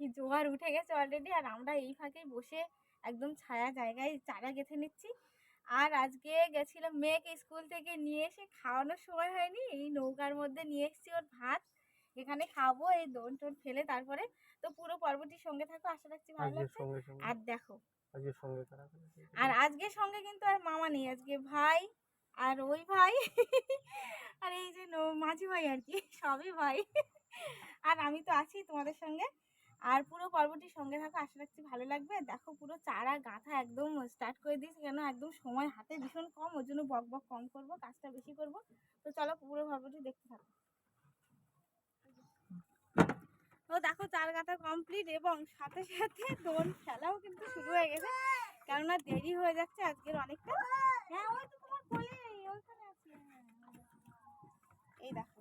কি জোয়ার উঠে গেছে অলরেডি আর আমরা এই ফাঁকেই বসে একদম ছায়া জায়গায় চারা গেঁথে নিচ্ছি। আর আজকে গেছিলাম মেয়েকে স্কুল থেকে নিয়ে এসে খাওয়ানোর সময় হয়নি এই নৌকার মধ্যে নিয়ে এসেছি ওর ভাত। এখানে খাব এই দোন টোন ফেলে তারপরে তো পুরো পর্বটির সঙ্গে থাকো আশা রাখছি ভালো লাগছে। আর দেখো? আর আজকের সঙ্গে কিন্তু আর মামা নেই আজকে ভাই আর ওই ভাই। আর এই যে মাঝি ভাই আর কি সবই ভাই। আর আমি তো আছি তোমাদের সঙ্গে। আর পুরো পর্বটির সঙ্গে থাকো, আশা রাখছি ভালো লাগবে। দেখো পুরো চারা গাঁথা একদম স্টার্ট করে দিয়েছি, কেন একদম সময়, হাতে ভীষণ কম, ওর জন্য বক বক কম করব, কাজটা বেশি করব। তো চলো পুরো পর্বটি দেখতে থাকো। তো দেখো চার গাঁথা কমপ্লিট এবং সাথে সাথে দোল খেলাও কিন্তু শুরু হয়ে গেছে। কেননা দেরি হয়ে যাচ্ছে আজকের অনেকটা। হ্যাঁ ওই তো তোমার কোলে ওইখানে আছে। এই দেখো।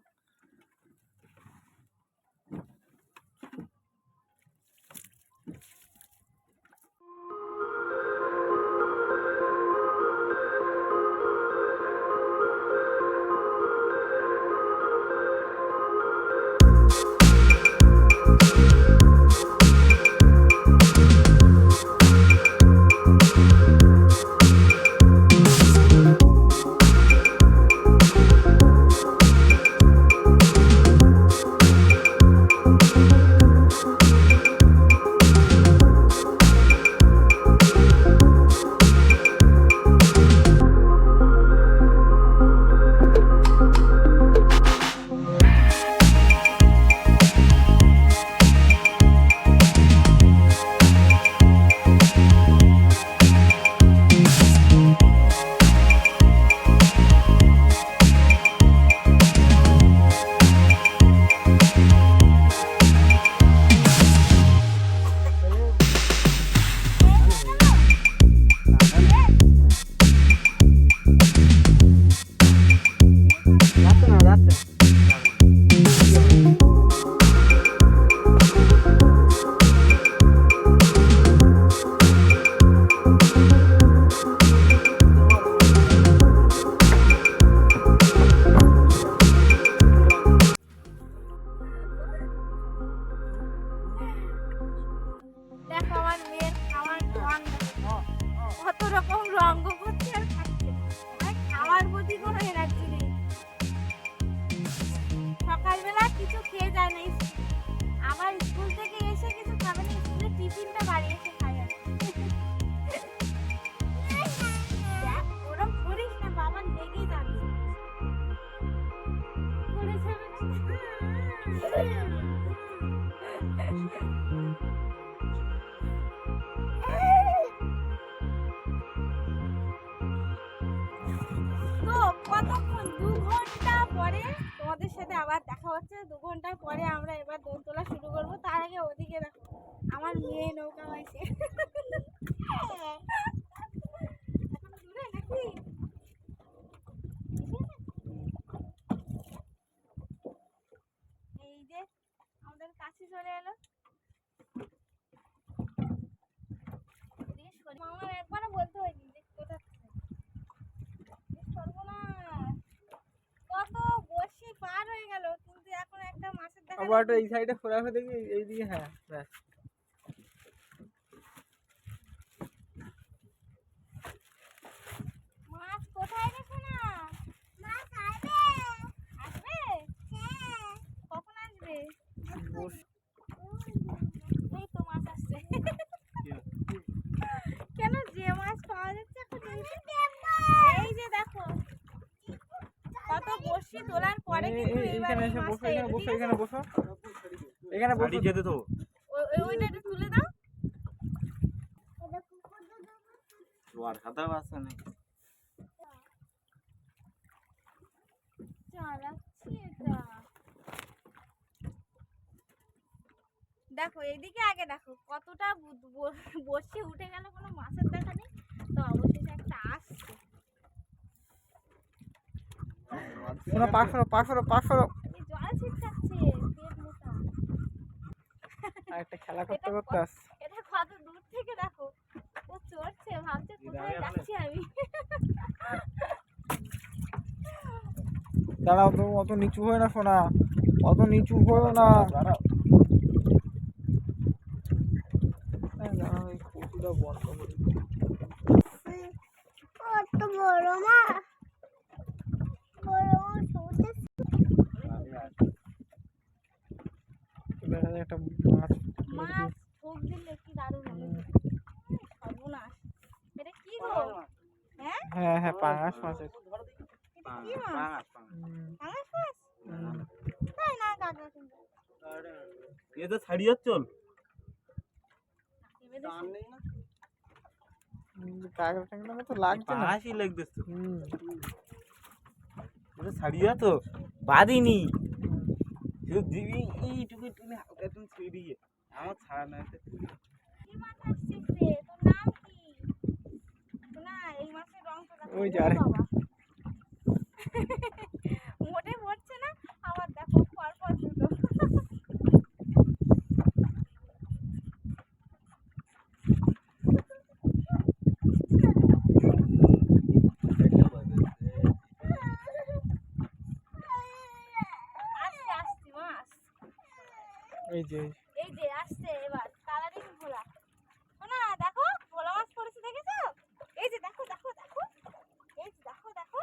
হচ্ছে দু ঘণ্টা পরে আমরা এবার দোল তোলা শুরু করব। তার আগে ওদিকে দেখো, আমার মেয়ে নৌকা হয়েছে এখন দূরে নাকি এই যে আমাদের কাছে চলে এলো এদিকে সরি- মামার একবারও বলতে হয়নি যে কোথা থেকে এ সর্বনাশ কত বসি পার হয়ে গেল কিন্তু এখন একটা মাছের দেখা আবার যাচ্ছে এই সাইডে খোলা হয়ে দেখি এইদিকে হ্যাঁ ব্যাস মাছ কোথায় রে সোনা মাছ আসবে আসবে হ্যাঁ কখন আসবে বস- এই তো মাছ আসছে কেন যে মাছ পাওয়া যাচ্ছে এখন এই যে- এই যে দেখো তোলার পরে কিন্তু এই- এইবার এইখানে এই এসে বসো এখানে বসো এখানে বসো। এখানে বসো। যেতে তো। ওই- ওই- ওইটা তুলে দাও। আর আছে দেখো এইদিকে আগে দেখো কতটা বসে উঠে গেল কোনো মাছের দেখা নেই তো অবশেষে একটা আসছে শোনো পাক সরো পাক সরো পাক আর একটা খেলা করতে করতে আস এটা কত দূর থেকে দেখো? ও চড়ছে ভাবছে কোথায় যাচ্ছি আমি। দাঁড়াও তো অত নিচু হয় না শোনা অত নিচু হয়ে না। হ্যাঁ, দাঁড়াও এই কচুটা বন্ধ করি কত বড় মা বড় মা সবুজ দেখা যায় একটা মাছ মাছ ঠোক দিলে কি দারুণ হবে? সর্বনাশ। এটা কি গো হ্যাঁ? হ্যাঁ হ্যাঁ পাঙাশ মাছের এটা। কি মাছ? হুম, পাঙাশ। মাছ? হুম। তাই না কাকা কিন্তু। এ তো ছাড়িয়ে চল। এবারে হুম, কাঁকড়া টাকড়ার মতো লাগছে না। পাঁচই লাগতেছ তো। হুম। এটা ছাড়িয়ে তো। বাদিনি শুধু দিবি এইটুকু একটু হালকা তুমি ছিড়িয়ে আমার ছাড়া না এটা কি মাছ আসছিস রে তোর নাম কি না এই মাছের রংটা দেখো ওই যে ও আরেক- বাবা। মোটে পড়ছে না আবার দেখো পর পর দুটো আসছে আসছে মাছ এই যে এই যে। আসছে এবার কালারিং ভোলা শোনা দেখো ভোলা মাছ পড়েছে দেখেছ? এই যে দেখো দেখো দেখো। এই যে দেখো দেখো।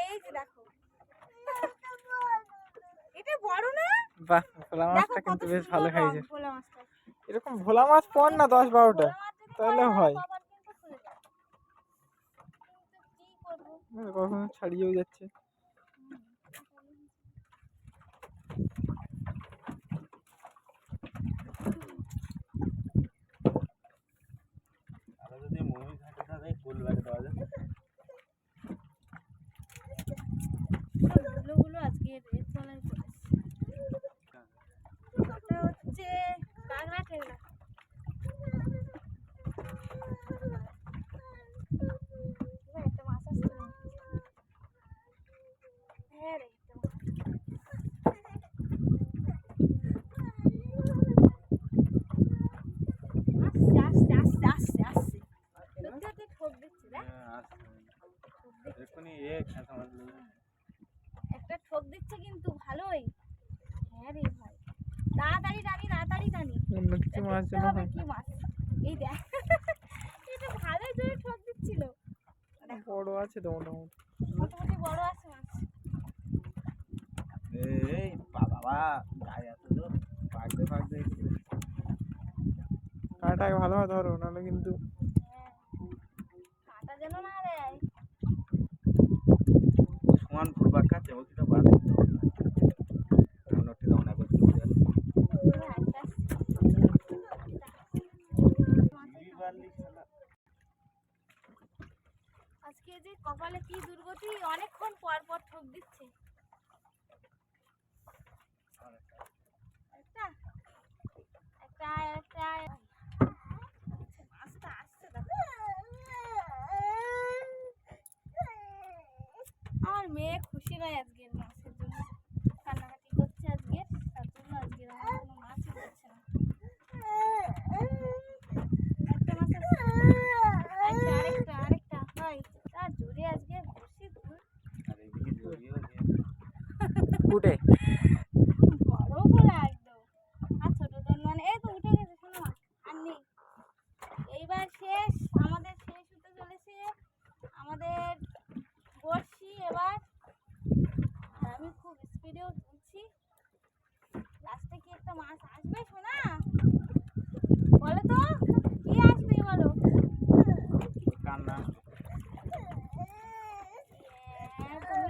এই যে দেখো। এটা বড় না? বাহ ভোলা মাছটা কিন্তু বেশ ভালো খাইছে এরকম ভোলা মাছ পর না দশ বারোটা? তাহলে হয়। হ্যাঁ, কখনো ছাড়িয়েও যাচ্ছে আরও যদি মমি থাকে তাহলে ফুল বাড়ি দেওয়া যায়গুলো আজকে রেড চলাই চলেছে ওটা হচ্ছে কাঁকড়া টেংরা না, একটা মাছ আসছে না। হ্যাঁ রে, একটা মাছ। আসছে, আসছে, আসছে, আসছে, আসছে। সত্যি সত্যি ঠোক দিচ্ছে, দেখ। হ্যাঁ, আসছে। এক্ষুনি এ খেতে মাছ নেবে। একটা ঠোক দিচ্ছে কিন্তু ভালোই। হ্যাঁ রে ভাই। তাড়াতাড়ি টানি তাড়াতাড়ি টানি অন্য কিছু মাছ হবে হয় কি মাছ এই দেখ এটা ভালোই জোরে ঠোক দিচ্ছিল। বড় আছে তো মোটামুটি। মোটামুটি বড় আছে মাছ এই বাবা গায়ে আছে তো পাকতে পাকতে। কাঁটাকে ভালোভাবে ধরো নাহলে কিন্তু হ্যাঁ কাঁটা যেন না রে সমান ফুটবার কাছে ওইটা বাদ দিতে হবে না। কারণ ওটি তখন যাবে। হ্যাঁ, একটা আজকে যে কপালে কি দুর্গতি অনেকক্ষণ পর পর ঠোক দিচ্ছে একটা একটা একটা মাছটা আসছে দেখো আমার মেয়ে খুশি নয় আজকের মাছের জন্য কান্নাকাটি করছে আজকে তার জন্য আজকের আমার কোনো মাছই করছে না একটা মাছ আছে। আরেকটা আরেকটা আরেকটা হয় তার জোরে আজকে বসি ধুর। আর এদিকে জড়িয়েও দিয়ে কুটে বড় বলা একদম আর ছোট জন মানে এই তো উঠে গেছে শোনো মা, আর নেই এইবার শেষ আমাদের শেষ হতে চলেছে আমাদের বড়শি এবার আর আমি খুব স্পিডেও তুলছি লাস্টে কি একটা মাছ আসবে শোনা বলো তো কি আসবে বলো কান্না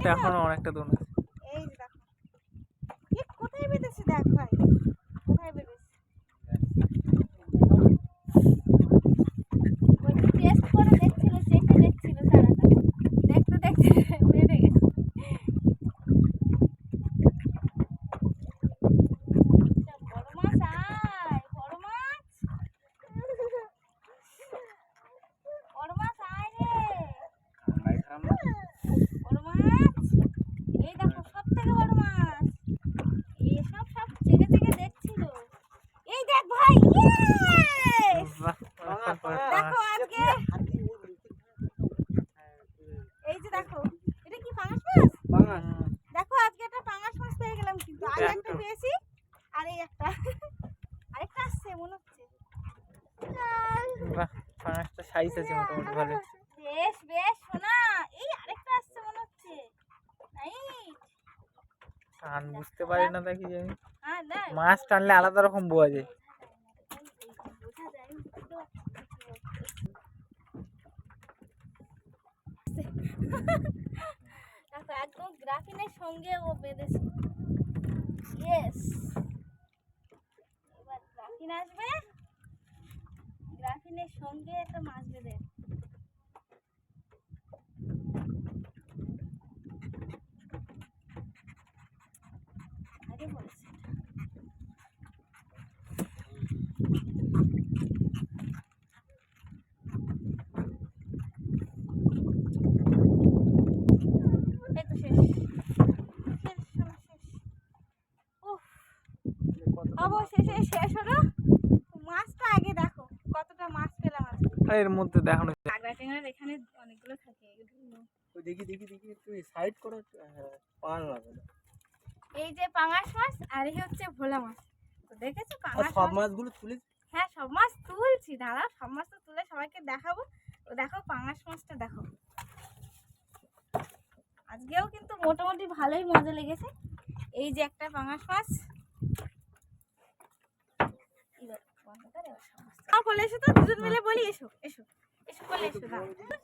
তুমি এখনও অনেকটা দোন আছে এই যে দেখো এ কোথায় বেঁধেছে দেখ ভাই কোথায় বেঁধেছে বলছি টেস্ট করে দেখছিল চেখে দেখছিল সারাটা দেখতে দেখতে বেঁধে গেছে এটা বড় মাছ আয় বড় মাছ বড় মাছ আয় রে কান্নাই খারাপ না বড় মাছ এই বাহ পাঁচটা সাইজ আছে মোটামুটি ভালো বেশ বেশ শোনা। এই আরেকটা আসছে মনে হচ্ছে। টান বুঝতে পারি না দেখি যে। হ্যাঁ মাছ টানলে আলাদা রকম বোঝা যায়। একদম গ্রাফিনের সঙ্গে ও বেঁধেছে। ইয়েস গ্রাফিনের সঙ্গে একটা মাছ বেঁধে আগে বলেছে এই তো শেষ শেষ শোনা শেষ উফ অবশেষে শেষ হলো মাছটা আগে দেখো কতটা মাছ পেলাম এর মধ্যে দেখানো। কাঁকড়া ট্যাংরার এখানে অনেকগুলো থাকে। দেখি দেখি দেখি একটু সাইড করো হ্যাঁ পান এই যে পাঙাশ মাছ আর এই হচ্ছে ভোলা মাছ। তো দেখেছ পাঙাশ সব মাছগুলো তুলে হ্যাঁ সব মাছ তুলছি। দাদা সব মাছ তো তুলে সবাইকে দেখাবো। তো দেখো পাঙাশ মাছটা দেখো। আজকেও কিন্তু মোটামুটি ভালোই মজা লেগেছে। এই যে একটা পাঙাশ মাছ। মাছ। আমার বলে এসো তো, দুজন মিলে বলি, এসো এসো এসো, বলে এসো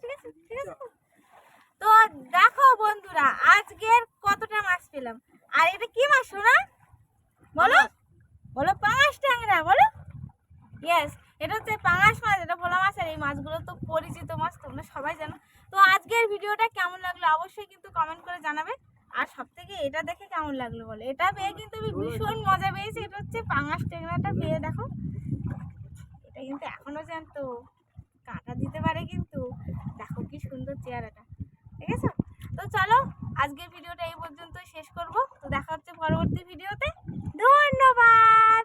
ঠিক আছে ঠিক আছে তো দেখো বন্ধুরা, আজকের কতটা মাছ পেলাম। আর এটা কি মাছ শোনা বলো বলো, পাঙাশ ট্যাংরা, বলো। ইয়েস এটা হচ্ছে পাঙাশ মাছ, এটা ভোলা মাছ, আর এই মাছগুলো তো পরিচিত মাছ, তোমরা সবাই জানো। তো আজকের ভিডিওটা কেমন লাগল অবশ্যই কিন্তু কমেন্ট করে জানাবে। আর সব থেকে এটা দেখে কেমন লাগল বলো। এটা পেয়ে কিন্তু আমি ভীষণ মজা পেয়েছি, এটা হচ্ছে পাঙাশ ট্যাংরাটা পেয়ে দেখো। কিন্তু এখনও জানতো কাঁটা দিতে পারে কিন্তু। দেখো কি সুন্দর চেহারাটা। ঠিক আছে তো চলো, আজকের ভিডিওটা এই পর্যন্ত শেষ করব। তো দেখা হচ্ছে পরবর্তী ভিডিওতে। ধন্যবাদ!